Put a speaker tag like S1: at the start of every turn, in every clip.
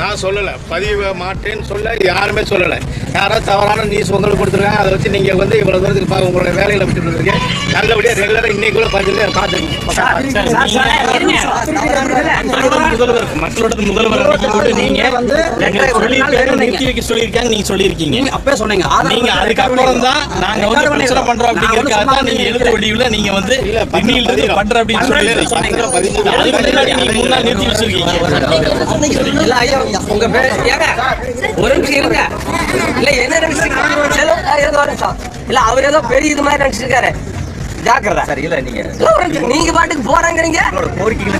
S1: நான் சொல்லலை. பதிவு மாட்டேன்னு சொல்ல யாருமே சொல்லலை. யாராவது தவறான நியூஸ் உங்களுக்கு கொடுத்துருக்காங்க. அதை வச்சு நீங்கள் வந்து இவ்வளோ தூரத்துக்கு பா உங்களோட வேலையில் விட்டு இருக்கீங்க நல்லபடியாக ரெகுலராக இன்னைக்கு கூட பார்த்துட்டு
S2: முதல்வர் மக்களோட முதல்வர் அன்னைக்கு நீங்க எங்களை சொல்லியிருக்காங்க, நிறுத்தி வைக்க சொல்லியிருக்காங்க நீங்க சொல்லியிருக்கீங்க.
S3: அப்பவே சொன்னீங்க. ஆதார்
S2: நீங்க அதுக்கப்புறம் தான் நாங்க வந்து பிரச்சனை பண்றோம் அப்படிங்கறதுக்காக தான் நீங்க எழுத்து வடிவுல நீங்க வந்து இருந்து பண்ற அப்படின்னு சொல்லியிருக்கீங்க அதுக்கு முன்னாடி நீங்க மூணு நாள் நிறுத்தி வச்சிருக்கீங்க.
S4: உங்க பேர் ஏங்க ஒரு நிமிஷம் இருங்க. இல்ல என்ன நினைச்சிருக்கீங்க இல்ல அவர் ஏதோ பெரிய இது மாதிரி நினைச்சிருக்காரு ஜாக்கிரதா.
S5: சரி இல்ல நீங்க
S4: பாட்டுக்கு போறாங்கிறீங்க?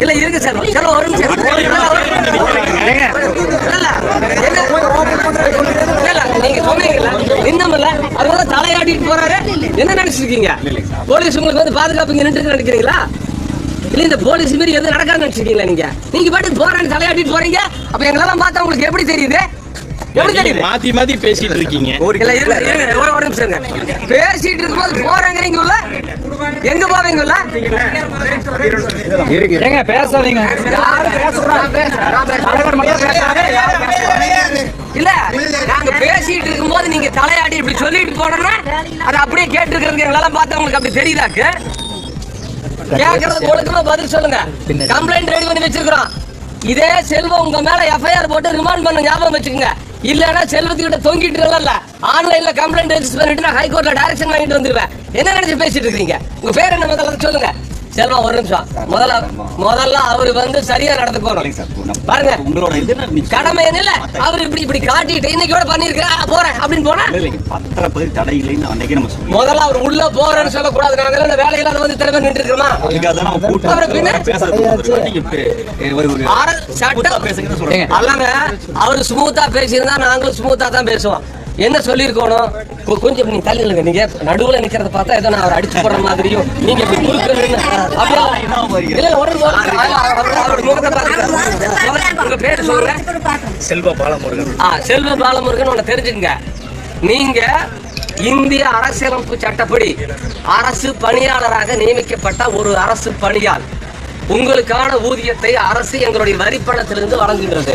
S4: இல்ல இருக்கு சார். சார் ஒரு நிமிஷம். இல்ல, இல்ல, என்ன- இல்ல, இல்ல, நீங்க சொன்னீங்கல்ல நின்னமில்ல. அதனால தலையாட்டிட்டு போறாரு. என்ன நினைச்சிருக்கீங்க போலீஸ் உங்களுக்கு வந்து பாதுகாப்பு நின்று நினைக்கிறீங்களா இல்ல இந்த போலீஸ் மாரி எதுவும் நடக்காதுன்னு நினைச்சிருக்கீங்களா நீங்க? நீங்க பாட்டுக்கு போறான்னு தலையாட்டிட்டு போறீங்க. அப்ப எங்களெல்லாம் பார்த்தா உங்களுக்கு எப்படி தெரியுது? எப்படி தெரியுது?
S2: மாத்தி மாத்தி பேசிட்டு இருக்கீங்க.
S4: இல்ல இருங்க இருங்க ஒரு ஒரு நிமிஷம் இருங்க. பேசிட்டு இருக்கும்போது போறாங்கிறீங்கல்ல? எங்க போவீங்கல்ல?
S5: பேசாதீங்க.
S4: பேசுறேன். இல்ல நாங்க பேசிட்டு இருக்கும்போது நீங்க தலையாடி இப்படி சொல்லிட்டு போனோம்னா அதை அப்படியே கேட்டு இருக்கிறது எங்களால பார்த்தா உங்களுக்கு அப்படி தெரியுதாக்கு? கேக்குறது ஒழுக்கமா பதில் சொல்லுங்க. கம்ப்ளைண்ட் ரெடி பண்ணி வச்சிருக்கிறோம். இதே செல்வம் உங்க மேல எஃப்ஐஆர் போட்டு ரிமாண்ட் பண்ண ஞாபகம் வச்சுக்கோங்க. இல்லன்னா செல்வத்துக்கிட்ட தொங்கிட்டு இருக்கல ஆன்லைன்ல கம்ப்ளைண்ட் ரெஜிஸ்டர் பண்ணிட்டு நான் ஹைகோர்ட்ல டைரக்ஷன் வாங்கிட்டு வந்துருவேன். என்ன நினைச்சு பேசிட்டு இருக்கீங்க? உங்க பேர் என்ன முதல்ல சொல்லுங்க. செல்வம் ஒரு நிமிஷம். முதல்ல முதல்ல அவர் வந்து சரியா நடந்துக்கணும் பாருங்க.
S5: உங்களோட இது என்ன நிச்சயம்
S4: கடமை என்ன இல்ல அவர் இப்படி இப்படி காட்டிட்டு இன்னைக்கு கூட பண்ணிருக்கா போறேன் அப்படின்னு போனா?
S5: பத்திர பதிவு தடை இல்லைன்னு அன்னைக்கு நம்ம
S4: முதல்ல அவர் உள்ள போறேன்னு சொல்லக்கூடாது. நாங்க எல்லாம் வேலையில வந்து திறமை நின்று இருக்கிறோமா? அல்லங்க அவர் ஸ்மூத்தா பேசியிருந்தா நாங்களும் ஸ்மூத்தா தான் பேசுவோம். என்ன சொல்லியிருக்கணும் கொ- கொஞ்சம் நீங்க தள்ளி நில்லுங்க. நீங்க நடுவுல நிக்கிறத பார்த்தா ஏதோ நான் அவர் அடிச்சு போடுற மாதிரியும் நீங்க இப்படி குறுக்க நின்னு- அப்படியே- இல்ல, இல்ல, ஒரு நிமிஷம். அவர் அவர் முகத்தை பாருங்க. உங்க பேரு சொல்லுங்க.
S2: செல்வ பாலமுருகன்.
S4: ஆ செல்வ பாலமுருகன் ஒன்று தெரிஞ்சுங்க நீங்க இந்திய அரசியலமைப்பு சட்டப்படி அரசு பணியாளராக நியமிக்கப்பட்ட ஒரு அரசு பணியாள் உங்களுக்கான ஊதியத்தை அரசு எங்களுடைய வரிப்பணத்திலிருந்து வழங்குகிறது.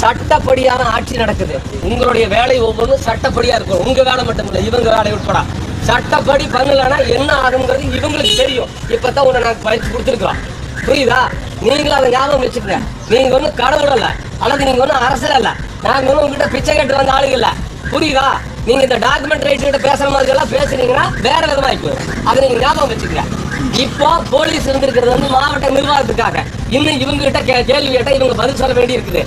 S4: சட்டப்படியான ஆட்சி நடக்குது. உங்களுடைய வேலை ஒவ்வொன்றும் சட்டப்படியா இருக்கும். உங்க வேலை மட்டும் இல்லை இவங்க வேலை உட்பட. சட்டப்படி பண்ணலன்னா என்ன ஆகுங்கிறது இவங்களுக்கு தெரியும். இப்பதான் உன்னை நாங்க பயிற்சி கொடுத்துருக்கோம் புரியுதா? நீங்களும் அதை ஞாபகம் வச்சுக்கங்க. நீங்க ஒன்றும் கடவுள் அல்ல அல்லது நீங்க ஒன்றும் அரசர் அல்ல. நாங்க ஒன்றும் உங்ககிட்ட பிச்சை கட்டு வந்த ஆளுங்க இல்ல. புரியுதா? நீங்க இந்த டாக்குமெண்ட் ரைட்ஸ் கிட்ட பேசுற மாதிரி எல்லாம் பேசுனீங்கன்னா வேற விதமா இருக்கும் அதை நீங்க ஞாபகம் வச்சுக்கங்க. இப்போ போலீஸ் இருந்திருக்கிறது வந்து மாவட்ட நிர்வாகத்துக்காக. இன்னும் இவங்க கிட்ட கே- கேள்வி கேட்டா இவங்க பதில் சொல்ல வேண்டி இருக்குது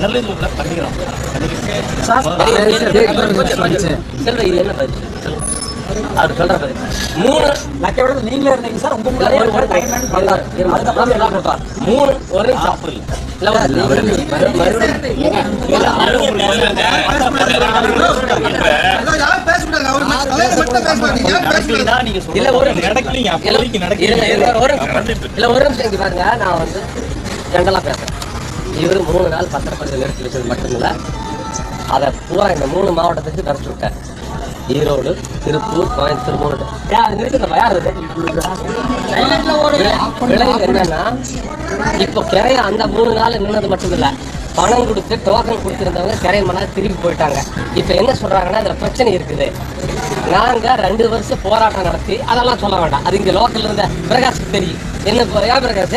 S2: நல்லூர்ல பண்ணிக்கிறோம்
S4: செல்வ அவர் மூணு
S3: லட்சம் நீங்களே இருந்தீங்க சார் உங்க
S4: ஒரு- அதுக்கப்புறம் எல்லாம் மூணு ஒரு நிமிஷம். இல்ல, ஒரு-
S2: நடக்கலைன்னா நீங்க
S4: இல்ல, ஒரு ஒரு நிமிஷம். பாருங்க நான் வந்து ஜென்ரலா பேசுறேன் இவரு மூணு நாள் பத்திரப்பதிவு நிறுத்தி வச்சது மட்டுமில்ல அதை பூரா இந்த மூணு மாவட்டத்துக்கு தரச்சு விட்டேன் ஈரோடு திருப்பூர் கோயம்புத்தூர் மூணு யார் அது? விளைவு என்னன்னா இப்போ கிரைய அந்த மூணு நாள் நின்னது மட்டும் இல்ல பணம் கொடுத்து டோக்கன் கொடுத்திருந்தவங்க கிரைய மணி திரும்பி போயிட்டாங்க. இப்போ என்ன சொல்றாங்கன்னா அதுல பிரச்சனை இருக்குது. நாங்க ரெண்டு வருஷம் போராட்டம் நடத்தி அதெல்லாம் சொல்ல வேண்டாம். அது இங்க லோக்கல்ல இருந்த பிரகாஷுக்கு தெரியும். என்ன ஏன் பிரகாஷ்?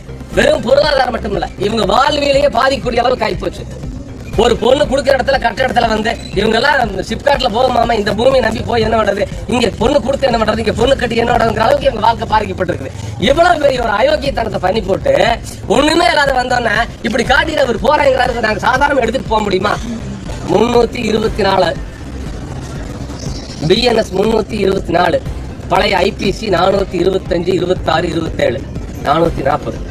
S4: வெறும் பொருளாதாரம் மட்டும் இல்ல இவங்க வாழ்வியலையே பாதிக்கக்கூடிய அளவுக்கு ஆயிப்போச்சு. ஒரு பொண்ணு கொடுக்குற இடத்துல கட்ட இடத்துல வந்து இவங்க எல்லாம் சிப்காட்ல போகுமாமா இந்த பூமியை நம்பி போய் என்ன பண்றது? இங்க பொண்ணு கொடுத்து என்ன பண்றது? இங்க பொண்ணு கட்டி என்ன பண்றதுங்கிற அளவுக்கு இவங்க வாழ்க்கை பாதிக்கப்பட்டிருக்குது. இவ்வளவு பெரிய ஒரு அயோக்கியத்தனத்தை பண்ணி போட்டு ஒண்ணுமே இல்லாத வந்தோன்னே இப்படி காட்டிட்டு அவர் போறாங்கிறாரு நாங்க சாதாரண எடுத்துட்டு போக முடியுமா? முன்னூத்தி இருபத்தி நாலு. பிஎன்எஸ் முன்னூத்தி இருபத்தி நாலு. பழைய ஐபிசி நானூத்தி இருபத்தஞ்சு இருபத்தாறு இருபத்தேழு. நானூத்தி நாற்பது.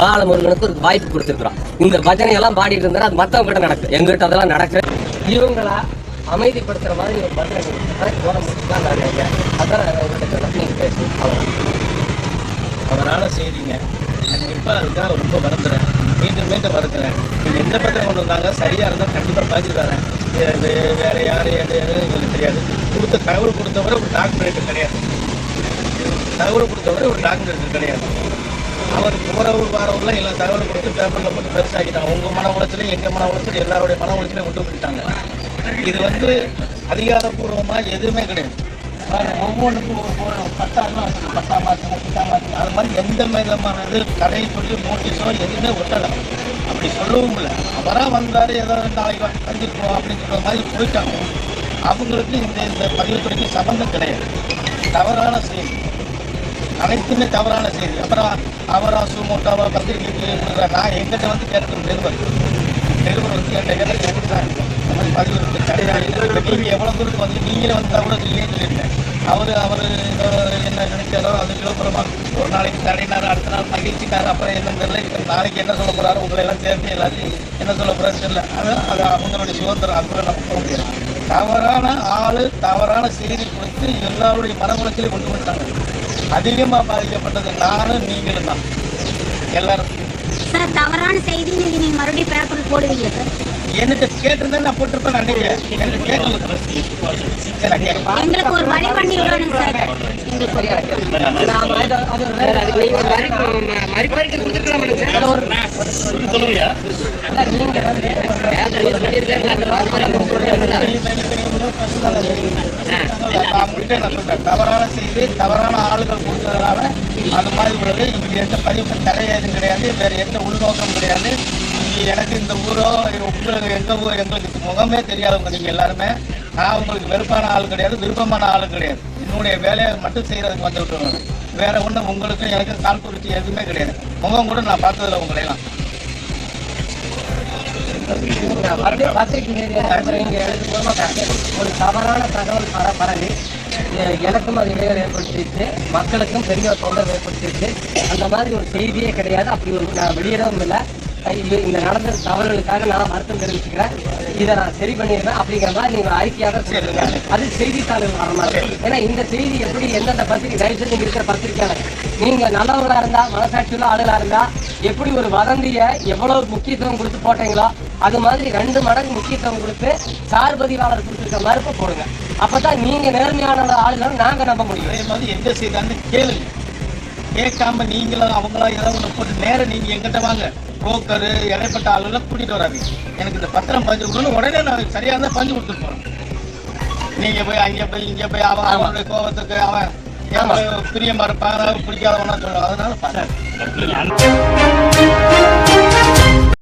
S4: பாலமுருகனுக்கு ஒரு வாய்ப்பு கொடுத்துருக்குறோம் இந்த பஜனை எல்லாம் பாடிட்டு இருந்தா அது மத்தவங்க கிட்ட எங்கிட்ட அதெல்லாம் நடக்குது இவங்களா அமைதிப்படுத்துற மாதிரி ஒரு பஜனை கொடுத்தா போட அதான் நான் உங்ககிட்ட
S1: அவரால் செய்றீங்க. எனக்கு இப்போ அதுக்காக ரொம்ப வருந்துறேன் மீண்டும் மீண்டும் வருந்துறேன் நீங்கள் எந்த பத்திரம் கொண்டு வந்தாங்க? சரியாக இருந்தால் கண்டிப்பாக பதில் தரேன் இது வேறு யார் எது எது எங்களுக்கு தெரியாது. கொடுத்த தகவல் கொடுத்தவரை ஒரு டாக்குமெண்ட் கிடையாது. தகவல் கொடுத்தவரை ஒரு டாக்குமெண்ட் கிடையாது. அவர் போகிறவர் வாரவர்லாம் எல்லா தகவலும் கொடுத்து பேப்பரில் போட்டு பெருசாகிட்டாங்க உங்கள் மன உளைச்சலையும் எங்கள் மன உளைச்சலையும் எல்லாருடைய மன உளைச்சலையும் விட்டு விட்டாங்க இது வந்து அதிகாரப்பூர்வமாக எதுவுமே கிடையாது. ஒவ்வொன்றுக்கும் ஒரு ஒரு பத்தாம் பத்தாம் மாதம் பத்தாம் மாதம். அது மாதிரி எந்த விதமானது கடை சொல்லி நோட்டீஸோ எதுவுமே ஒட்டலை. அப்படி சொல்லவும் இல்லை. அவராக வந்தார் ஏதோ நாளைக்கு வந்துருக்கோம் அப்படின்னு சொல்கிற மாதிரி போயிட்டாங்க. அவங்களுக்கு இந்த இந்த பதிவுத்துறைக்கு சம்மந்தம் கிடையாது. தவறான செய்தி அனைத்துமே தவறான செய்தி. அப்புறம் அவரா சுமோட்டாவா பத்திரிகை நான் எங்கிட்ட வந்து கேட்கணும் நிருபர். நிருபர் வந்து என்கிட்ட கேட்ட கேட்டுதான் இந்த மாதிரி பதிவு கிடையாது நீங்கள் எவ்வளோ தூரத்துக்கு வந்து நீங்களே வந்து கூட இல்லையே சொல்லியிருக்கேன் அவர் அவர் என்ன நினைச்சாரோ அது விழுப்புரமா? ஒரு நாளைக்கு தடையினார் அடுத்த நாள் மகிழ்ச்சிக்கார் அப்புறம் என்னன்னு தெரியல. நாளைக்கு என்ன சொல்ல போகிறாரு உங்களை எல்லாம் சேர்த்து எல்லாத்தையும் என்ன சொல்ல போகிறாரு தெரியல. அது அது அவங்களுடைய சுதந்திரம். அது கூட நம்ம போக முடியாது. தவறான ஆள் தவறான செய்தி கொடுத்து எல்லாருடைய மனவளத்திலையும் கொண்டு வந்துட்டாங்க. அதிகமாக பாதிக்கப்பட்டது நானும் நீங்களும் தான். எல்லாரும்
S6: சார் தவறான செய்தி நீங்க நீங்க மறுபடியும் பேப்பர் போடுவீங்க சார்?
S1: என்கிட்ட கேட்டிருந்தா நான் போட்டிருப்பேன் அன்னைக்கு எனக்கு கேட்கல. எனக்கு கேட்கல.
S6: எங்களுக்கு ஒரு வழி பண்ணி விடணும் சார் எங்களுக்கு
S4: ஒரு
S1: நான் உங்கள்கிட்ட நான் தவறான செய்தி தவறான ஆளுகள் கொடுத்ததுனால அந்த மாதிரி உள்ளது. இங்கே எந்த பதிவு தடையாது கிடையாது. வேற எந்த உள்நோக்கம் கிடையாது. எனக்கு இந்த ஊரோ உங்களுக்கு எந்த ஊர் எங்களுக்கு முகமே தெரியாதவங்க நீங்கள் எல்லாருமே. நான் உங்களுக்கு வெறுப்பான ஆள் கிடையாது விருப்பமான ஆள் கிடையாது. என்னுடைய வேலையை மட்டும் செய்யறதுக்கு வந்துட்டு வேற ஒன்றும் உங்களுக்கும் எனக்கும் கால் குறிச்சி எதுவுமே கிடையாது. முகம் கூட நான் பார்த்ததில்ல உங்களையெல்லாம்.
S4: மறுபடியும் ஒரு தவறான தகவல் பர பரவி எனக்கும் அது இடையில ஏற்படுத்திட்டு மக்களுக்கும் பெரிய ஒரு தொந்தரவு அந்த மாதிரி ஒரு செய்தியே கிடையாது. அப்படி ஒரு நான் வெளியிடவும் இல்லை. இது இந்த நடந்த தவறுகளுக்காக நான் வருத்தம் தெரிவிச்சுக்கிறேன். இதை நான் சரி பண்ணிடுறேன் அப்படிங்கிற மாதிரி நீங்க ஒரு அறிக்கையாக சொல்லுங்க. அது செய்தித்தாளர் வர மாதிரி ஏன்னா இந்த செய்தி எப்படி எந்தெந்த பத்திரிகை தயவு செஞ்சு இருக்கிற பத்திரிகையாளர் நீங்க நல்லவர்களாக இருந்தா மனசாட்சியுள்ள ஆளுகளாக இருந்தா எப்படி ஒரு வதந்தியை எவ்வளவு முக்கியத்துவம் கொடுத்து போட்டீங்களோ அது மாதிரி ரெண்டு மடங்கு முக்கியத்துவம் கொடுத்து சார் பதிவாளர் கொடுத்துருக்க மறுப்பு போடுங்க. அப்பதான் நீங்க நேர்மையான ஆளுகளை நாங்க நம்ப முடியும்.
S1: அதே மாதிரி எந்த செய்தான்னு கேளுங்க. கேட்காம நீங்களும் அவங்களா ஏதாவது ஒன்று போட்டு நேரம் நீங்க எங்கிட்ட வாங்க. புரோக்கரு இடைப்பட்ட ஆளுகளை கூட்டிட்டு வராதீங்க. எனக்கு இந்த பத்திரம் பஞ்சு கொடுக்கணும் உடனே நான் சரியா இருந்தா பஞ்சு கொடுத்துட்டு போறேன். நீங்க போய் அங்கே போய் இங்கே போய் அவன் அவனுடைய கோபத்துக்கு அவன் பிரியமா இருப்பாங்க பிடிக்காதவனா சொல்லுவாங்க. அதனால